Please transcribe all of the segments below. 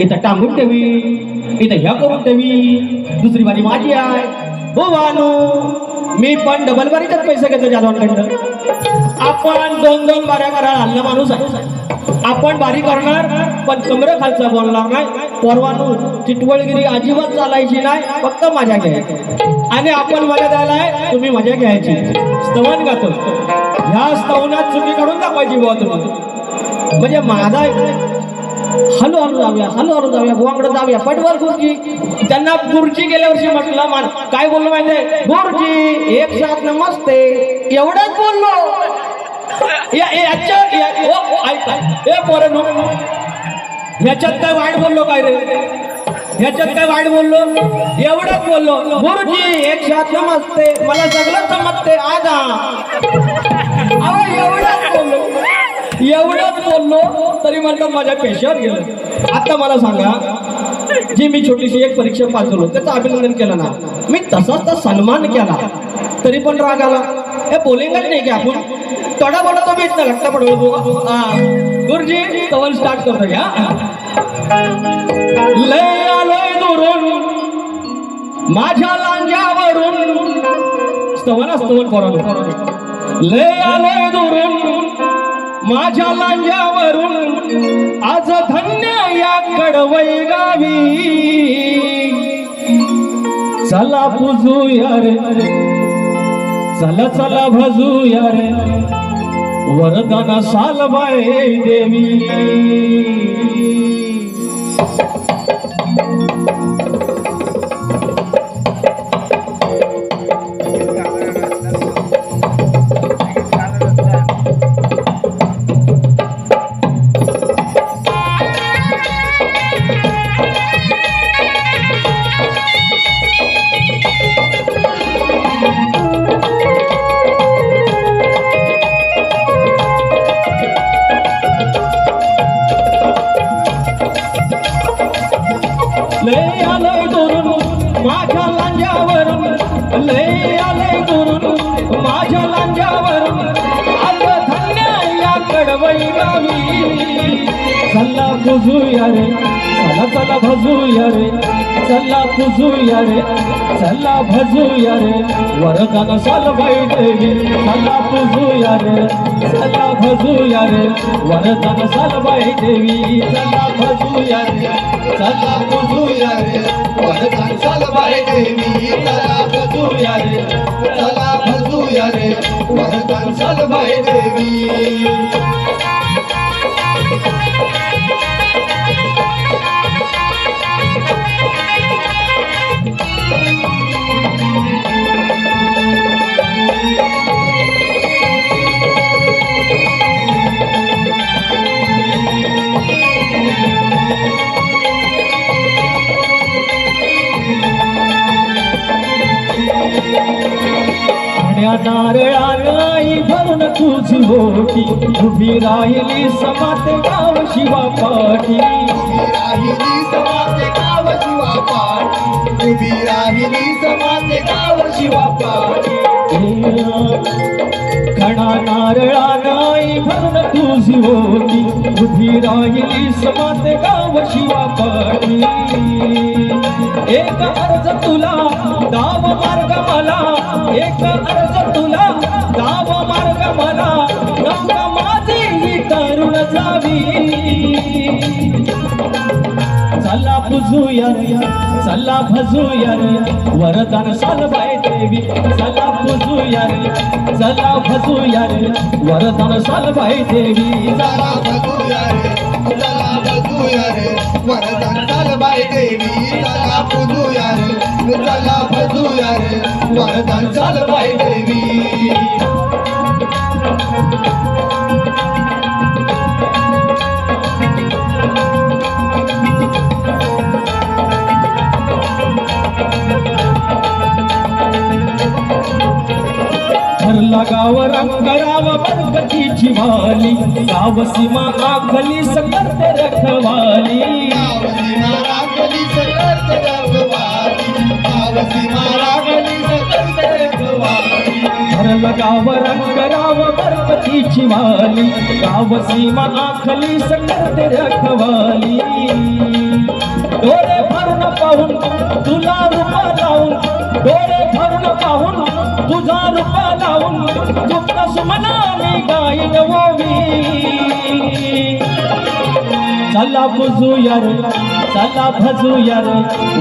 इथं टांगून ठेवी इथं ह्या करून ठेवी. दुसरी बारी माझी आहे. हो वानू मी पण डबल बारीच्याच पैसे घेतो जाधवांकडनं आपण दोन दोन बाऱ्या करा हल्ला माणूस आहे. आपण बारी करणार पण कमरे खालचा बोलणार नाही. परवानू चिटवळगिरी अजिबात चालायची नाही फक्त मजा घ्यायची. आणि आपण मजा द्यायला आहे तुम्ही मजा घ्यायची. स्तवन गातो ह्या स्तवनात चुकी काढून दाखवायची बुवा तुम्ही. म्हणजे माझा हलो जाऊया हलो जाऊया बुवाकडे जाऊया. पटवर गुरुजी त्यांना गुरुजी गेल्या वर्षी म्हटलं मान काय बोललो माहिती गुरुजी एक साथ नमस्ते. एवढंच बोललो. ह्याच्यात काय वाईट बोललो काय रे? ह्याच्यात काय वाईट बोललो? एवढंच बोललो. गुरुजी एक साथ नमस्ते. मला सगळं समजते आजा. एवढं एवढंच बोललो तरी मला माझ्या पेशावर गेलं. आता मला सांगा जी मी छोटीशी एक परीक्षा पास झालो त्याचं अभिनंदन केलं ना? मी तसाच तर सन्मान केला. तरी पण राग आला. हे बोलिंगच नाही की आपण? तोडा बोला तो मी इथं घट्ट पडलो गुरुजी तवन स्टार्ट करतो घ्या. लय आलोय दुरून माझ्या लांजावरून. स्तवन स्तवन पोरानो. लय आलोय दुरून. माझ्या लांजावरून आज धन्य या कडवई गावी. चला पुजूया रे. चला चला भजूया रे. वरदान सालबाई देवी. पुजूया रे. चला चला भजूया रे. चला पुजूया रे. चला भजूया रे. वरदान सालबाई देवी. चला पुजूया रे. चला भजूया रे. वरदान सालबाई देवी. चला भजूया रे. चला पुजूया रे. वरदान सालबाई देवी. चला भजूया रे. चला भजूया रे. वरदान सालबाई देवी. नारळानाई भरून तुझी होती उभी राहिली समात गाव शिवा पाठी. राहिली समाते गाव शिवा पाठ. उभी राहिली समाते गाव शिवा पाठ. खडा नारळानाई भरून तुझी होती उभी राहिली समात गाव शिवा पाठी. एक अर्ज तुला दाव मार्ग मला. एक अर्ज चला चला भजूया वरदान सालबाई देवी चला पुजूया रे चला भजूया वरदान सालबाई देवी चला भजूया चला भजूया वरदान सालबाई देवी चला भजूया चला भजूया वरदान सालबाई देवी जागावर अंतराव बरकतीची वाली गाव सीमा आखली सकत रखवाली. गाव रंगराव बरकतीची वाली गाव सीमा आखली सकत रखवाली. डोळे भरून पाहून तुला रूप लावून गुप्त सुमना गाईन ओवी चला बुजू यार चला भजू यार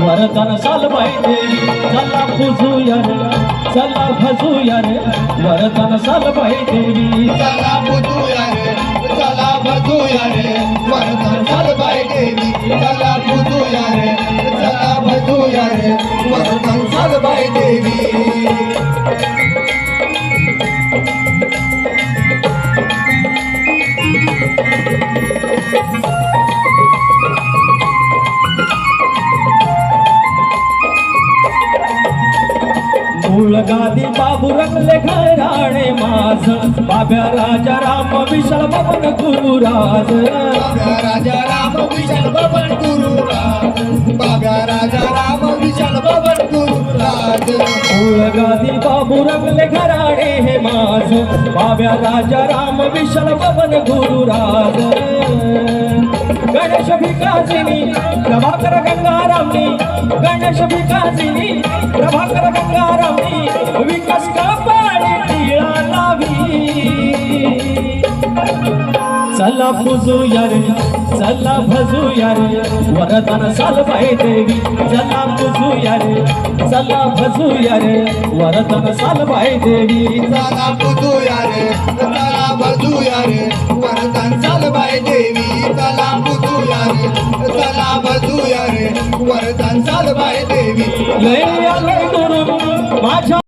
वरदान साल चला बुजू यार चला भजू यार वरदान साल पाहिजे चला यार चला भजू यार वरदान चला यार चला भजू यार वरदान साल पाहिजे गादी बाबू रंगले घराणे माझ बाब्या राजा राम विशाल बबन गुरुराज राजा. राम विशाल बबन गुरुराज बाब्या राजा राम विशाल बबन गुरुराज गादी बाबू रंगले घराणे हे माझ बाब्या राजा राम विशाल बबन गुरुराज गणेश भिकाजिनी प्रभाकर गंगारामनी गणेश भिकाजिनी प्रभाकर गंगारामनी विकास कापाडी टिळा लावी. चला पुजू यारे चला भजू यारे वरदान सालबाई देवी. चला पुजू यारे चला भजू यारे वरदान सालबाई देवी. चला पुजू यारे चला भजू यारे वरदान सालबाई देवी चला बुधूया रे चला भजूया रे वरदान सालबाई देवी. लय आले दुरून माझ्या